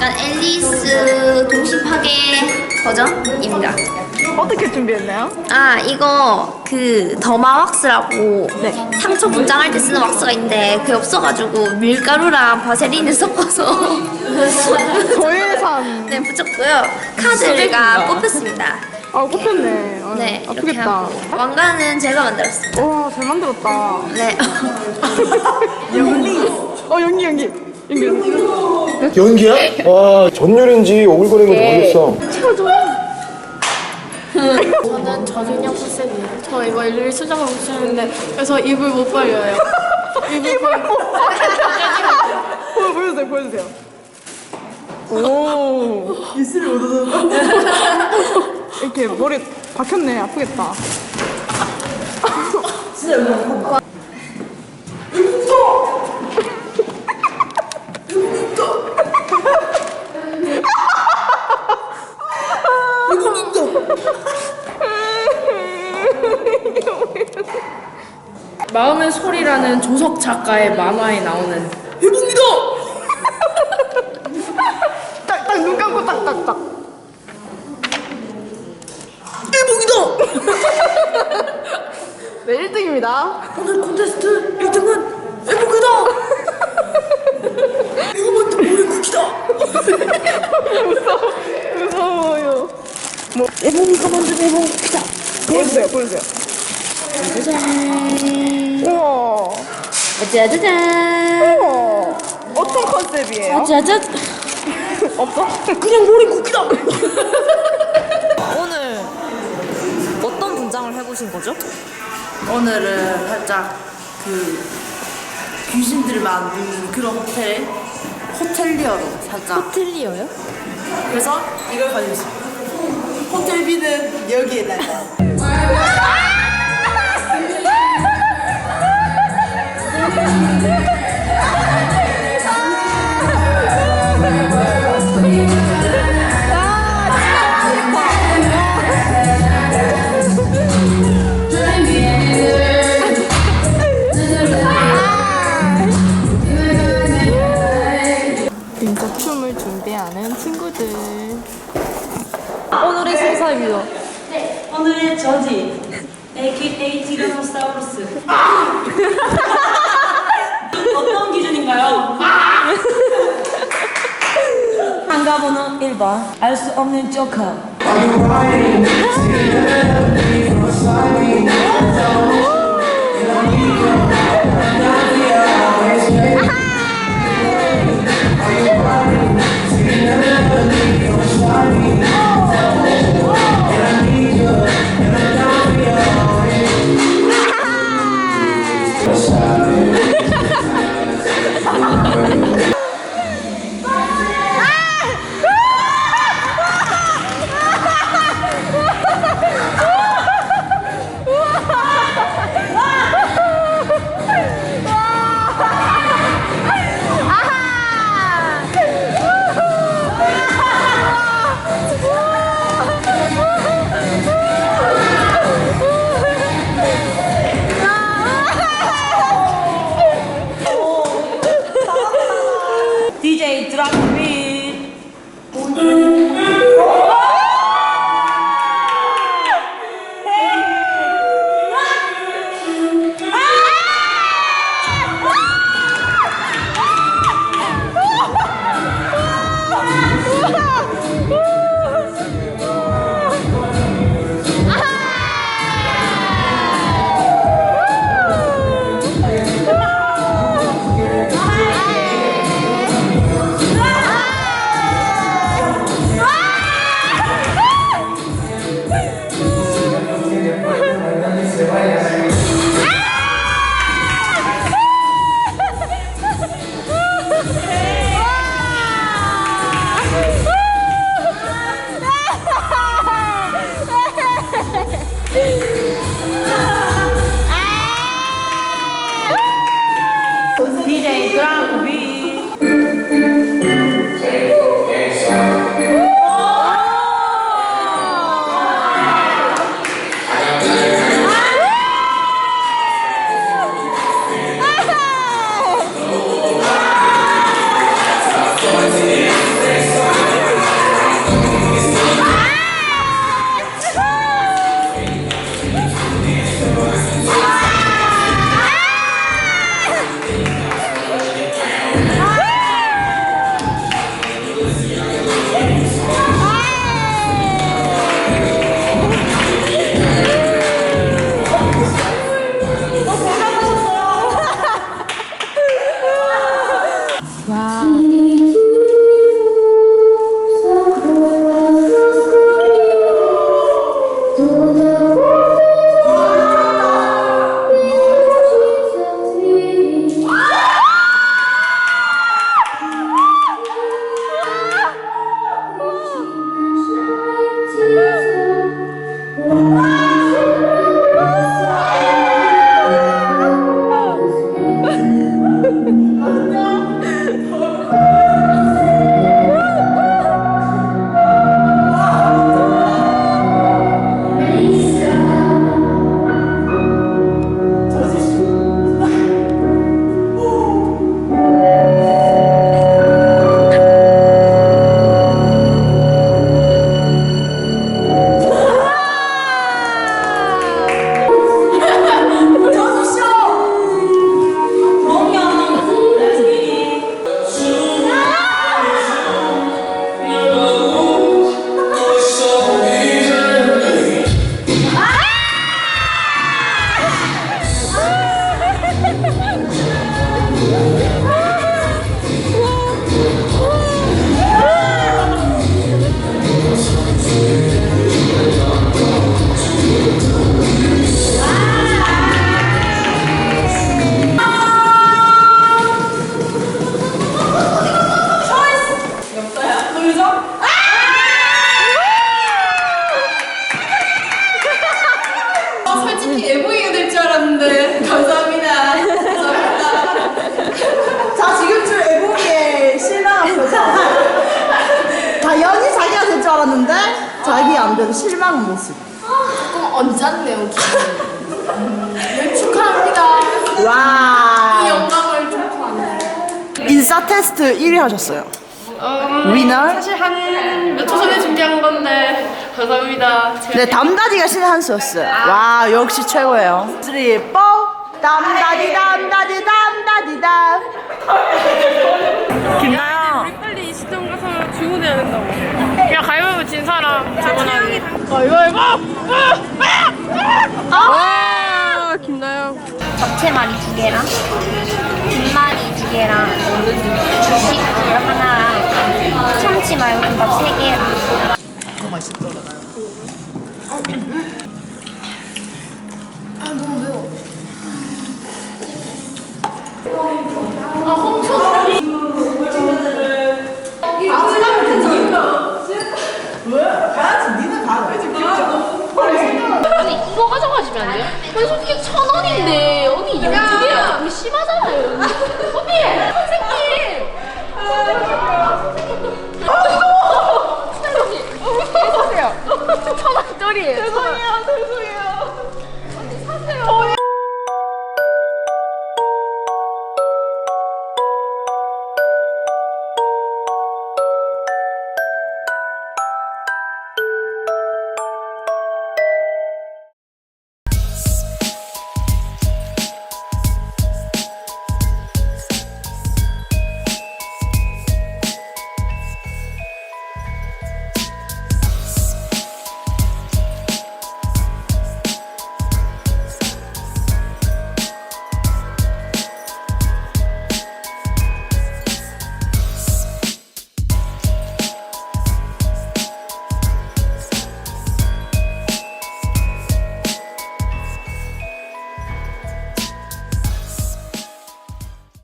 약간 앨리스 동심 파괴 버전입니다. 어떻게 준비했나요? 아 이거 그 더마 왁스라고 네. 상처 분장할 때 쓰는 왁스가 있는데 그게 없어가지고 밀가루랑 바세린을 섞어서 저예산. 네 붙였고요. 카드가 뽑혔습니다. 아, 꼽혔네. 아, 네 이렇게 아프겠다. 하고 왕관은 제가 만들었어요. 와, 잘 만들었다. 네. 연기. 어, 연기, 연기. 연기, 연기. 연기야? 와 전율인지 오글거리는 건지 모르겠어. 저는 저준영 컨셉이에요. 저 이거 일일이 수정을 못 쓰는데 그래서 입을 못 벌려요. 입을 벌. 보- 보여주세요, 보여주세요. 오. 이렇게 머리 박혔네. 아프겠다. 마음의 소리라는 조석 작가의 만화에 나오는 해봅니다. 딱, 딱, 눈 감고 딱, 딱, 딱. 해봅니다. 네, 1등입니다. 오늘 콘테스트 1등은 해봅니다. 이거만 더 오래 굽기다. 무서워요. 뭐, 해봅니까 만든 해봅니다. 보여주세요, 보여주세요. 짜잔. 우와. 짜자잔. 우와. 어떤 컨셉이에요? 짜잔. 없어? 그냥 머리 굽기다. 오늘 어떤 분장을 해보신 거죠? 오늘은 살짝 그 귀신들 만드는 그런 호텔 호텔리어로 살짝 호텔리어요? 그래서 이걸 가지고 있어요. 호텔비는 여기에다가. 춤을 준비하는 친구들. 오늘의. 오늘의 저지 AKA 티라노사우루스 어떤 기준인가요? 한가번호 1번. 알 수 없는 조커 DJ, drop 모습. 조금 언짢네요 기분 네, 축하합니다 와. 이 영광을 축하합니다 인싸 테스트 1위 하셨어요. 위너. 사실 한몇초 전에 준비한 건데 감사합니다 제가 네, 담다디가 신의 한 수였어요. 와, 역시 최고예요. 3, 4. 담다디, 담다디, 담다디, 담. 김나영. 빨리 시청 가서 주문해야 된다고 진 사람 주문하기. 가위바위보 아 김나영. 잡채말이 두 개랑 김말이 두 개랑 주식물 하나랑 참치 마요 김밥 세 개랑 아니 아니 솔직히 천 원인데